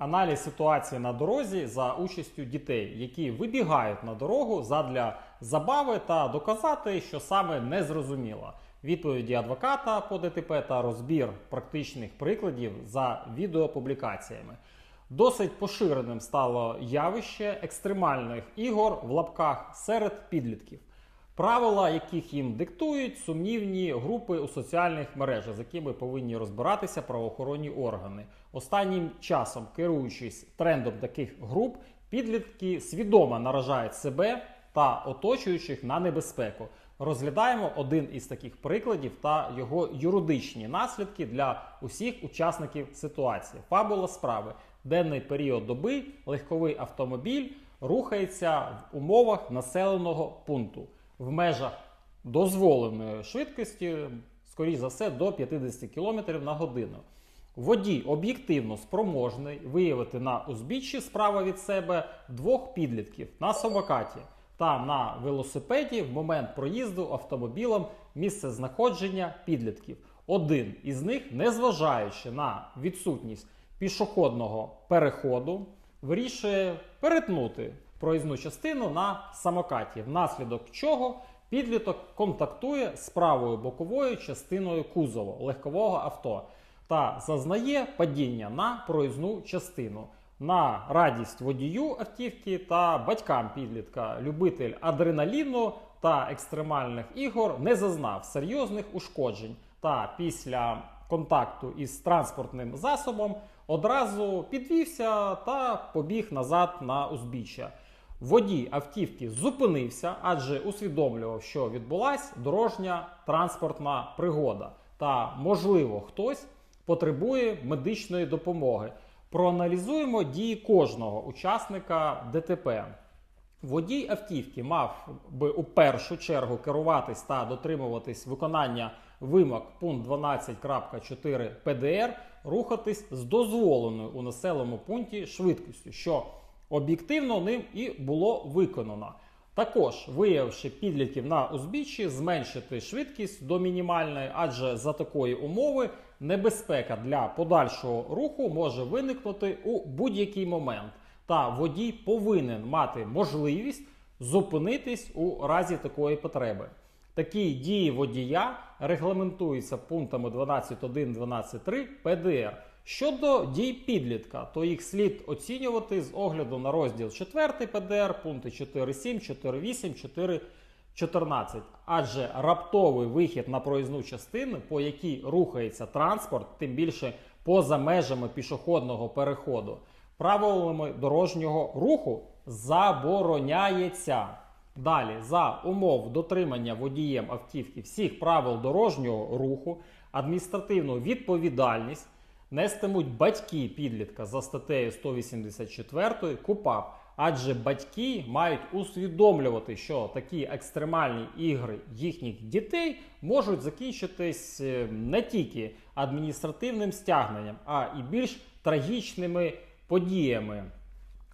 Аналіз ситуації на дорозі за участю дітей, які вибігають на дорогу задля забави та доказати, що саме не зрозуміло. Відповіді адвоката по ДТП та розбір практичних прикладів за відеопублікаціями. Досить поширеним стало явище екстремальних ігор в лапках серед підлітків, правила яких їм диктують сумнівні групи у соціальних мережах, з якими повинні розбиратися правоохоронні органи. Останнім часом, керуючись трендом таких груп, підлітки свідомо наражають себе та оточуючих на небезпеку. Розглядаємо один із таких прикладів та його юридичні наслідки для усіх учасників ситуації. Фабула справи. Денний період доби легковий автомобіль рухається в умовах населеного пункту в межах дозволеної швидкості, скоріш за все, до 50 км на годину. Водій об'єктивно спроможний виявити на узбіччі справа від себе двох підлітків на самокаті та на велосипеді в момент проїзду автомобілем місце знаходження підлітків. Один із них, незважаючи на відсутність пішохідного переходу, вирішує перетнути проїзну частину на самокаті, внаслідок чого підліток контактує з правою боковою частиною кузову легкового авто та зазнає падіння на проїзну частину. На радість водію автівки та батькам підлітка, любитель адреналіну та екстремальних ігор не зазнав серйозних ушкоджень. Та після контакту із транспортним засобом одразу підвівся та побіг назад на узбіччя. Водій автівки зупинився, адже усвідомлював, що відбулася дорожня транспортна пригода, та, можливо, хтось потребує медичної допомоги. Проаналізуємо дії кожного учасника ДТП. Водій автівки мав би у першу чергу керуватись та дотримуватись виконання вимог пункт 12.4 ПДР, рухатись з дозволеною у населеному пункті швидкістю, що об'єктивно ним і було виконано. Також, виявивши підлітків на узбіччі, зменшити швидкість до мінімальної, адже за такої умови небезпека для подальшого руху може виникнути у будь-який момент. Та водій повинен мати можливість зупинитись у разі такої потреби. Такі дії водія регламентуються пунктами 12.1.12.3 ПДР. Щодо дій підлітка, то їх слід оцінювати з огляду на розділ 4 ПДР, пункти 4.7, 4.8, 4.14. Адже раптовий вихід на проїзну частину, по якій рухається транспорт, тим більше поза межами пішохідного переходу, правилами дорожнього руху забороняється. Далі, за умов дотримання водієм автівки всіх правил дорожнього руху, адміністративну відповідальність нестимуть батьки підлітка за статтею 184 КУПАП. Адже батьки мають усвідомлювати, що такі екстремальні ігри їхніх дітей можуть закінчитись е, не тільки адміністративним стягненням, а і більш трагічними подіями.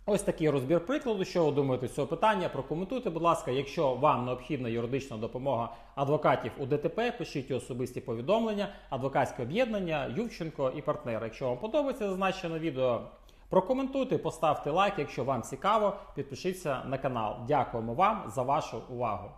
Ось такий розбір прикладу. Що ви думаєте з цього питання? Прокоментуйте, будь ласка. Якщо вам необхідна юридична допомога адвокатів у ДТП, пишіть особисті повідомлення, адвокатське об'єднання, Ювченко і партнери. Якщо вам подобається зазначене відео, прокоментуйте, поставте лайк. Якщо вам цікаво, підпишіться на канал. Дякуємо вам за вашу увагу.